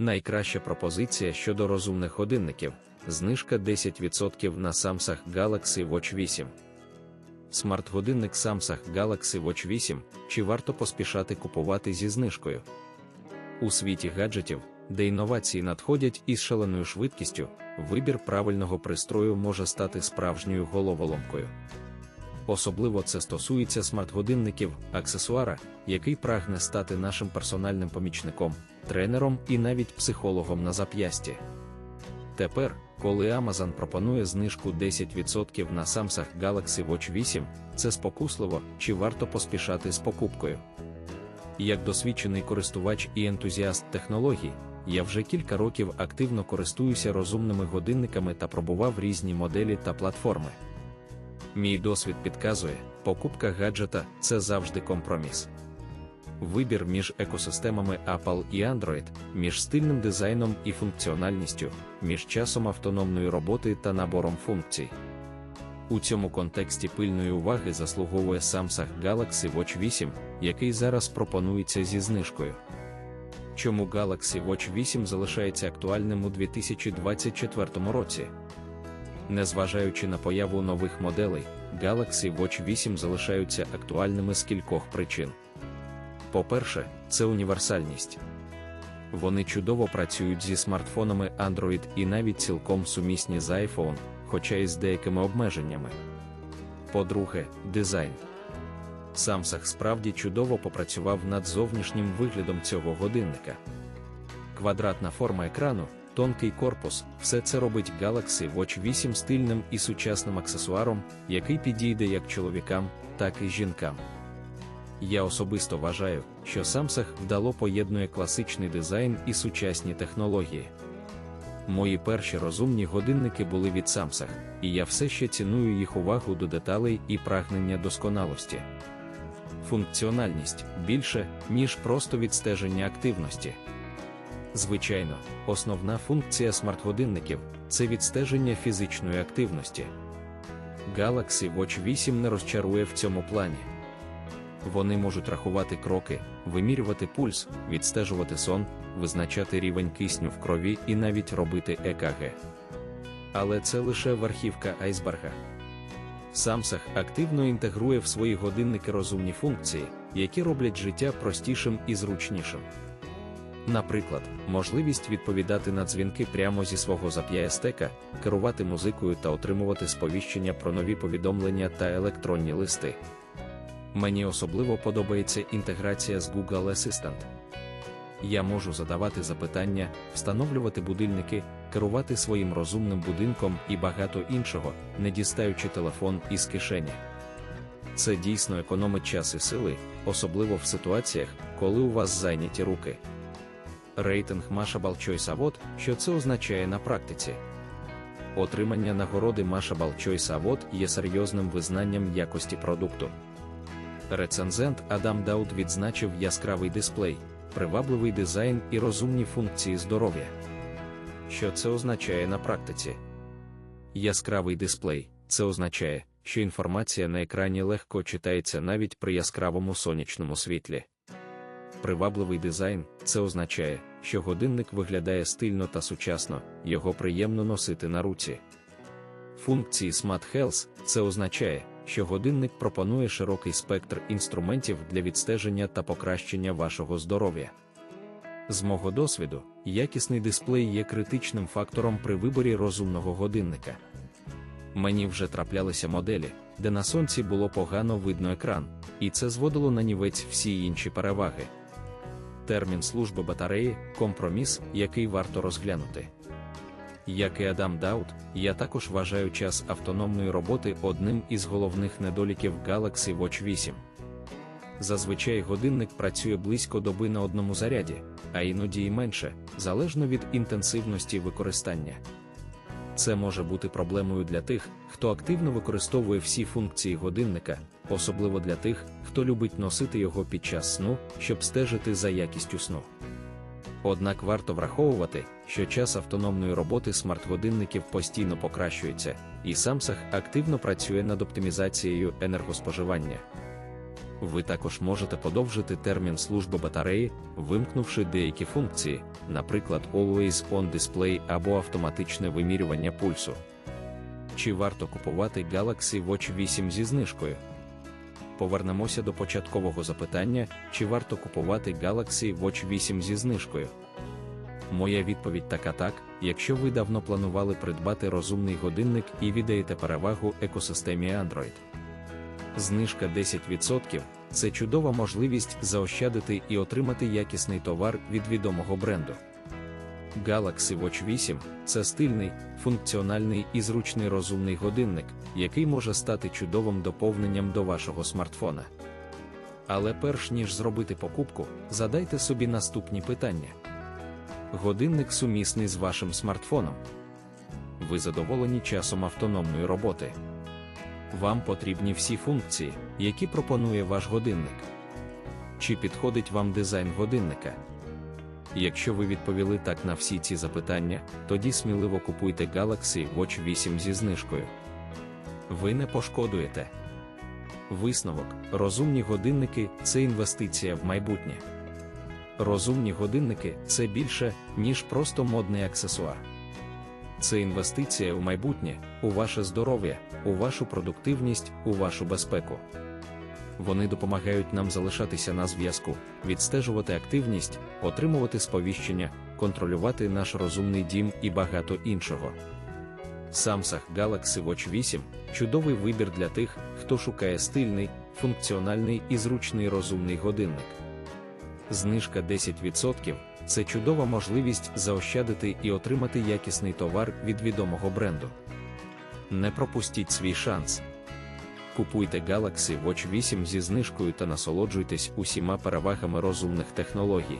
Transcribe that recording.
Найкраща пропозиція щодо розумних годинників знижка 10% на Samsung Galaxy Watch 8. Смарт-годинник Samsung Galaxy Watch 8 чи варто поспішати купувати зі знижкою? У світі гаджетів, де інновації надходять із шаленою швидкістю, вибір правильного пристрою може стати справжньою головоломкою. Особливо це стосується смарт-годинників, аксесуара, який прагне стати нашим персональним помічником, тренером і навіть психологом на зап'ясті. Тепер, коли Amazon пропонує знижку 10% на Samsung Galaxy Watch 8, це спокусливо чи варто поспішати з покупкою. Як досвідчений користувач і ентузіаст технологій, я вже кілька років активно користуюся розумними годинниками та пробував різні моделі та платформи. Мій досвід підказує, покупка гаджета це завжди компроміс. Вибір між екосистемами Apple і Android, між стильним дизайном і функціональністю, між часом автономної роботи та набором функцій. У цьому контексті пильної уваги заслуговує Samsung Galaxy Watch 8, який зараз пропонується зі знижкою. Чому Galaxy Watch 8 залишається актуальним у 2024 році? Незважаючи на появу нових моделей, Galaxy Watch 8 залишаються актуальними з кількох причин. По-перше, це універсальність. Вони чудово працюють зі смартфонами Android і навіть цілком сумісні з iPhone, хоча й з деякими обмеженнями. По-друге, дизайн. Samsung справді чудово попрацював над зовнішнім виглядом цього годинника. Квадратна форма екрану, тонкий корпус, все це робить Galaxy Watch 8 стильним і сучасним аксесуаром, який підійде як чоловікам, так і жінкам. Я особисто вважаю, що Samsung вдало поєднує класичний дизайн і сучасні технології. Мої перші розумні годинники були від Samsung, і я все ще ціную їх увагу до деталей і прагнення досконалості. Функціональність більше, ніж просто відстеження активності. Звичайно, основна функція смарт-годинників це відстеження фізичної активності. Galaxy Watch 8 не розчарує в цьому плані. Вони можуть рахувати кроки, вимірювати пульс, відстежувати сон, визначати рівень кисню в крові і навіть робити ЕКГ. Але це лише верхівка айсберга. Samsung активно інтегрує в свої годинники розумні функції, які роблять життя простішим і зручнішим. Наприклад, можливість відповідати на дзвінки прямо зі свого зап'ястека, керувати музикою та отримувати сповіщення про нові повідомлення та електронні листи. Мені особливо подобається інтеграція з Google Assistant. Я можу задавати запитання, встановлювати будильники, керувати своїм розумним будинком і багато іншого, не дістаючи телефон із кишені. Це дійсно економить час і сили, особливо в ситуаціях, коли у вас зайняті руки. Рейтинг Mashable Choice Award, що це означає на практиці. Отримання нагороди Mashable Choice Award є серйозним визнанням якості продукту. Рецензент Адам Даут відзначив яскравий дисплей, привабливий дизайн і розумні функції здоров'я. Що це означає на практиці? Яскравий дисплей це означає, що інформація на екрані легко читається навіть при яскравому сонячному світлі. Привабливий дизайн це означає, що годинник виглядає стильно та сучасно, його приємно носити на руці. Функції Smart Health це означає, що годинник пропонує широкий спектр інструментів для відстеження та покращення вашого здоров'я. З мого досвіду, якісний дисплей є критичним фактором при виборі розумного годинника. Мені вже траплялися моделі, де на сонці було погано видно екран, і це зводило на нівець всі інші переваги. Термін служби батареї компроміс, який варто розглянути. Як і Адам Даут, я також вважаю час автономної роботи одним із головних недоліків Galaxy Watch 8. Зазвичай годинник працює близько доби на одному заряді, а іноді й менше, залежно від інтенсивності використання. Це може бути проблемою для тих, хто активно використовує всі функції годинника, особливо для тих, хто любить носити його під час сну, щоб стежити за якістю сну. Однак варто враховувати, що час автономної роботи смарт-годинників постійно покращується, і Samsung активно працює над оптимізацією енергоспоживання. Ви також можете подовжити термін служби батареї, вимкнувши деякі функції, наприклад, Always On Display або автоматичне вимірювання пульсу. Чи варто купувати Galaxy Watch 8 зі знижкою? Повернемося до початкового запитання, чи варто купувати Galaxy Watch 8 зі знижкою. Моя відповідь така так, якщо ви давно планували придбати розумний годинник і віддаєте перевагу екосистемі Android. Знижка 10% це чудова можливість заощадити і отримати якісний товар від відомого бренду. Galaxy Watch 8 це стильний, функціональний і зручний розумний годинник, який може стати чудовим доповненням до вашого смартфона. Але перш ніж зробити покупку, задайте собі наступні питання. Годинник сумісний з вашим смартфоном. Ви задоволені часом автономної роботи. Вам потрібні всі функції, які пропонує ваш годинник. Чи підходить вам дизайн годинника? Якщо ви відповіли так на всі ці запитання, тоді сміливо купуйте Galaxy Watch 8 зі знижкою. Ви не пошкодуєте. Висновок: розумні годинники це інвестиція в майбутнє. Розумні годинники це більше, ніж просто модний аксесуар. Це інвестиція у майбутнє, у ваше здоров'я, у вашу продуктивність, у вашу безпеку. Вони допомагають нам залишатися на зв'язку, відстежувати активність, отримувати сповіщення, контролювати наш розумний дім і багато іншого. Samsung Galaxy Watch 8 чудовий вибір для тих, хто шукає стильний, функціональний і зручний розумний годинник. Знижка 10% це чудова можливість заощадити і отримати якісний товар від відомого бренду. Не пропустіть свій шанс. Купуйте Galaxy Watch 8 зі знижкою та насолоджуйтесь усіма перевагами розумних технологій.